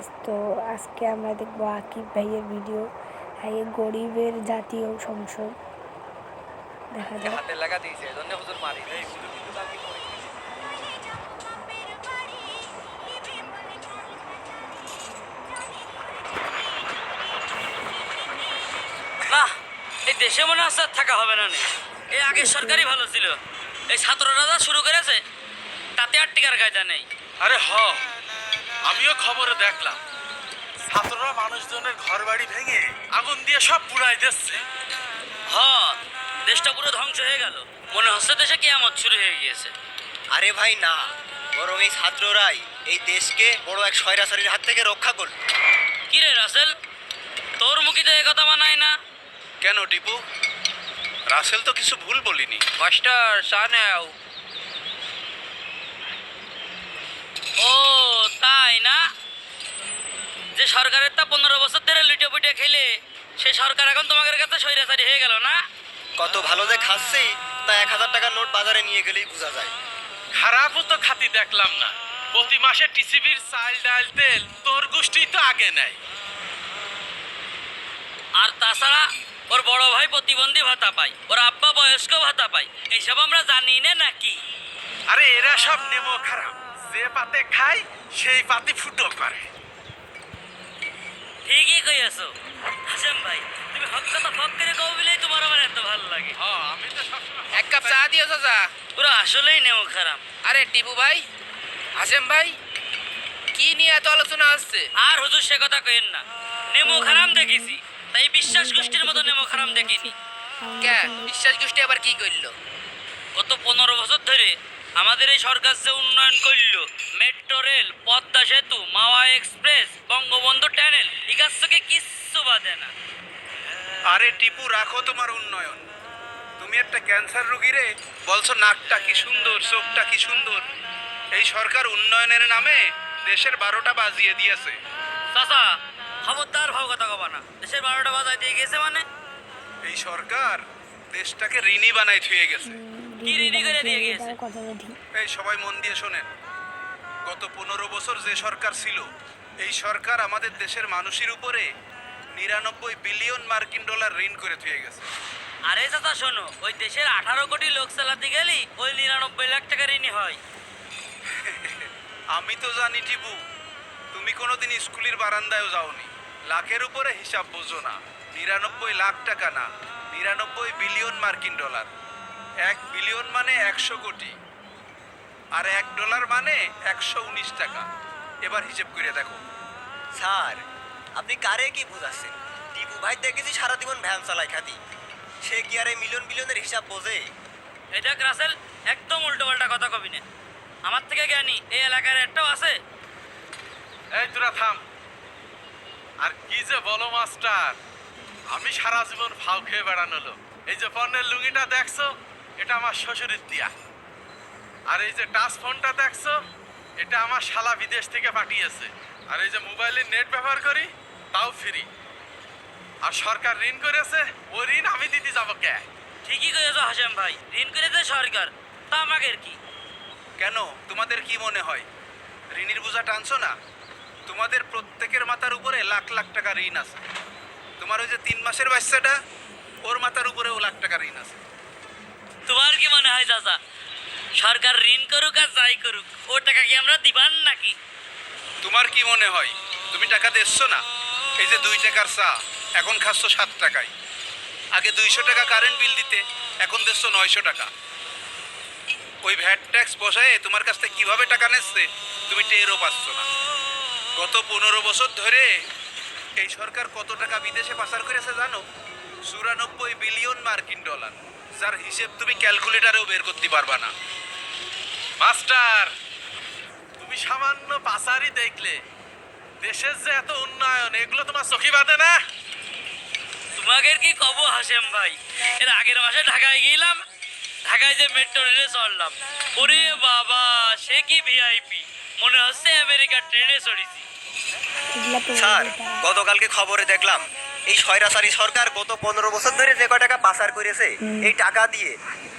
Guys তো আজকে আমরা দেখব আকিব ভাইয়ের ভিডিও এই গরিবের জাতীয় সংসদ। দেখা যাক। হাতে লাগা দিয়েছে এজন্য হুজুর মারি। এই হুজুর কিন্তু কালকে না এই দেশে মনে হচ্ছে আর থাকা হবে না নে। এই আগের সরকারই ভালো ছিল। এই ছাত্ররা যা শুরু করেছে তাতে আর টিকার কায়দা নেই। আরে হ। আমিও খবরে দেখলাম। ছাত্ররা মানুষজনের ঘর বাড়ি ভেঙে আগুন দিয়ে সব পুড়াই দিচ্ছে। হ দেশটা পুরো ধ্বংস হয়ে গেল। মনে হচ্ছে দেশে কেয়ামত শুরু হয়ে গিয়েছে। আরে ভাই না। বরং এই ছাত্ররাই এই দেশকে বড় এক স্বৈরাচারীর হাত থেকে রক্ষা করল। কি রে রাসেল? তোর মুখে তো এ কথা মানায় না। কেন টিপু? রাসেল তো কিছু ভুল বলিনি। মাস্টার চা নেও। ও তাই না? যে সরকারের তা পনেরো বছর ধরে লুটে পুটে খেলে সেই সরকার এখন তোমাদের কাছে স্বৈরাচারী হয়ে গেল না? কত ভালো যে খাচ্ছি তা এক হাজার টাকার নোট বাজারে নিয়ে গেলেই বোঝা যায়। খারাপও তো খাতি দেখলাম না। প্রতি মাসে টিসিবির চাল ডাল তেল তোর গোষ্ঠী তো আগে নেয়। আর তাছাড়া ওর বড় ভাই প্রতিবন্ধী ভাতা পায় ওর আব্বা বয়স্ক ভাতা পায় এইসব আমরা জানি না নাকি? আরে এরা সব নেমো খারাপ। যে পাতে খায় সেই পাতি ফুটো করে ঠিকই কইয়াছো। হাসেম ভাই তুমি হক কথা ফক করে কও বলেই তোমার আমার এত ভালো লাগে। হ্যাঁ আমি তো সবসময় এক কাপ চা দিও চাচা। পুরো আসলেই নেও খারাপ। আরে টিপু ভাই হাসেম ভাই কি নিয়ে এত আলোচনা আসছে? আর হুজুর সে কথা কইেন না। নেমো খারাম দেখেছি তাই বিশ্বাস গোষ্ঠীর মতো নেমো খারাম দেখিনি। কে বিশ্বাস গোষ্ঠী আবার কি করল গত পনেরো বছর ধরে আমাদের এই সরকার যে উন্নয়ন করল metro rail Padma Setu Mawa express Bangabandhu tunnel ইকাশকে কিচ্ছু বাদে না। আরে টিপু রাখো তোমার উন্নয়ন। তুমি একটা ক্যান্সার রুগীরে বলছো নাকটা কি সুন্দর চোখটা কি সুন্দর। এই সরকার উন্নয়নের নামে দেশের বারোটা বাজিয়ে দিয়েছে। চাচা খবরদার ভাব কথা কবা না। দেশের বারোটা বাজায় দিয়ে গেছে মানে? এই সরকার দেশটাকে ঋণী বানাই থুয়ে গেছে। কি রেডি করে দিয়ে গিয়েছে? এই সবাই মন দিয়ে শোনেন। গত পনেরো বছর যে সরকার ছিল এই সরকার আমাদের দেশের মানুষের উপরে নিরানব্বই বিলিয়ন মার্কিন ডলার ঋণ করে থুয়ে গেছে। আরে চাচা শোনো ওই দেশের আঠারো কোটি লোক চালাতে গেলি ওই নিরানব্বই লাখ টাকা ঋণই হয়। আমি তো জানি টিপু তুমি কোনোদিন স্কুলের বারান্দায়ও যাওনি। লাখের উপরে হিসাব বোঝো না। নিরানব্বই লাখ টাকা না নিরানব্বই বিলিয়ন মার্কিন ডলার। এক বিলিয়ন মানে একশো কোটি আর এক ডলার মানে একশো উনিশ টাকা। এবার হিসেব করে দেখো। স্যার আপনি কারে কি বুঝাচ্ছেন? টিপু ভাই দেখেছি সারা জীবন ভ্যান চালায় খাতি। সে কি আর এই মিলিয়ন বিলিয়নের হিসাব বোঝে? এই দেখ রাসেল একদম উল্টো পাল্টা কথা কবি না। আমার থেকে জ্ঞানী এই এলাকার একটাও আছে। এই তোরা থাম। আর কি যে বলো মাস্টার? আমি সারা জীবন ফাউ খেয়ে বেড়ানো লোক। এই যে পণ্যের লুঙ্গিটা দেখছ? এটা আমার শ্বশুরের দিয়া আর এই যে টাচ ফোনটা দেখছ এটা আমার শালা বিদেশ থেকে পাঠিয়েছে। আর এই যে মোবাইলের নেট ব্যবহার করি তাও ফ্রি। আর সরকার ঋণ করেছে ওই ঋণ আমি দিতে যাব কে? ঠিকই করেছ হাসেম ভাই ঋণ করেছে সরকার তা আমাদের কি? কেন? তোমাদের কি মনে হয়? ঋণের বোঝা টানছো না? তোমাদের প্রত্যেকের মাথার উপরে লাখ লাখ টাকা ঋণ আছে। তোমার ওই যে তিন মাসের বাচ্চাটা ওর মাথার উপরেও লাখ টাকা ঋণ আছে। তোমার কি মনে হয় চাচা? সরকার ঋণ করুক আর যাই করুক, ও টাকা কি আমরা দিবান নাকি? তোমার কি মনে হয়? তুমি টাকা দিচ্ছ না? এই যে দুই টাকার চা, এখন খাচ্ছ সাত টাকায়। আগে দুইশো টাকা কারেন্ট বিল দিতে, এখন দিচ্ছ নয়শো টাকা। ওই ভ্যাট ট্যাক্স বসায় তোমার কাছ থেকে কীভাবে টাকা নিচ্ছে, তুমি টেরও পাচ্ছ না। গত পনেরো বছর ধরে এই সরকার কত টাকা বিদেশে পাচার করেছে জানো? চুরানব্বই বিলিয়ন মার্কিন ডলার যার হিসেব তুমি ক্যালকুলেটারেও বের করতে পারবা না। মাস্টার তুমি সামান্য পাচারই দেখলে। দেশের যে এত উন্নয়ন এগুলো তোমার চোখে বাঁধে না? তোমাদের কি কব হাসেম ভাই? এর আগের মাসে ঢাকায় গেলাম ঢাকায় যে মেট্রো রেলে চড়লাম। ওরে বাবা সে কি ভিআইপি মনে হচ্ছে আমেরিকার ট্রেনে চড়েছি। স্যার গতকালকে খবরে দেখলাম এই স্বৈরাচারী সরকার গত পনেরো বছর ধরে যে কয় টাকা পাচার করেছে এই টাকা দিয়ে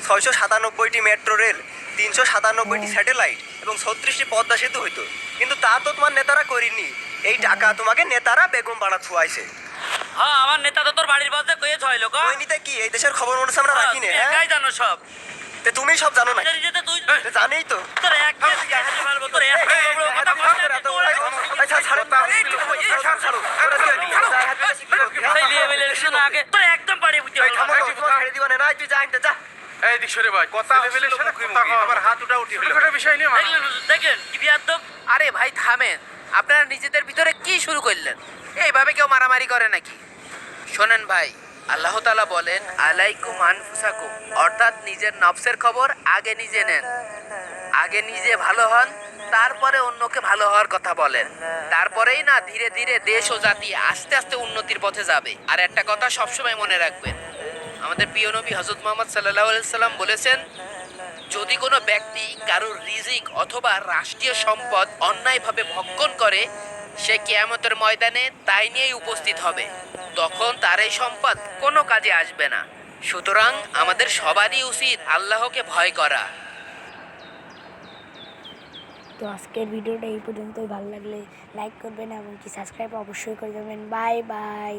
ছয়শো সাতানব্বইটি মেট্রো রেল তিনশো সাতানব্বইটি স্যাটেলাইট এবং ছত্রিশটি পদ্মা সেতু হইতো। কিন্তু তা তো তোমার নেতারা করেনি এই টাকা তোমাকে নেতারা বেগম পাড়া থুয়াইছে। হ্যাঁ আমার নেতা তো তোর বাড়ির পাশে কয়ে ছয় লোক ওই নিতে কি? এই দেশের খবর মনে হচ্ছে আমরা রাখি না হ্যাঁ? একাই জানো সব। তে তুমি সব জানো না। তুই জানেই তো। তোর এক কেস গ্যাস তোর এই ভাই কথা কথা আবার হাত উঠা উঠি বিষয় নিয়ে দেখলেন দেখেন কি আরে ভাই থামেন আপনারা নিজেদের ভিতরে কি শুরু করলেন? এইভাবে কেউ মারামারি করে নাকি? শোনেন ভাই আল্লাহ তালা বলেন আলাইকুম আনফুসাকুম। অর্থাৎ নিজের নফসের খবর আগে নিজে নেন। আগে নিজে ভালো হন তারপরে অন্যকে ভালো হওয়ার কথা বলেন। তারপরেই না ধীরে ধীরে দেশ ও জাতি আস্তে আস্তে উন্নতির পথে যাবে। আর একটা কথা সবসময় মনে রাখবেন, আমাদের প্রিয় নবী হজরত মোহাম্মদ সাল্লাহ সাল্লাম বলেছেন, যদি কোনো ব্যক্তি কারোর রিজিক অথবা রাষ্ট্রীয় সম্পদ অন্যায়ভাবে ভক্ষণ করে, সে কেয়ামতের ময়দানে তাই নিয়েই উপস্থিত হবে। তখন তার এই সম্পদ কোনো কাজে আসবে না। সুতরাং আমাদের সবারই উচিত আল্লাহকে ভয় করা। তো আজকের ভিডিওটা এই পর্যন্তই। ভালো লাগলে লাইক করবেন এবং কি সাবস্ক্রাইব অবশ্যই করে দেবেন। Bye bye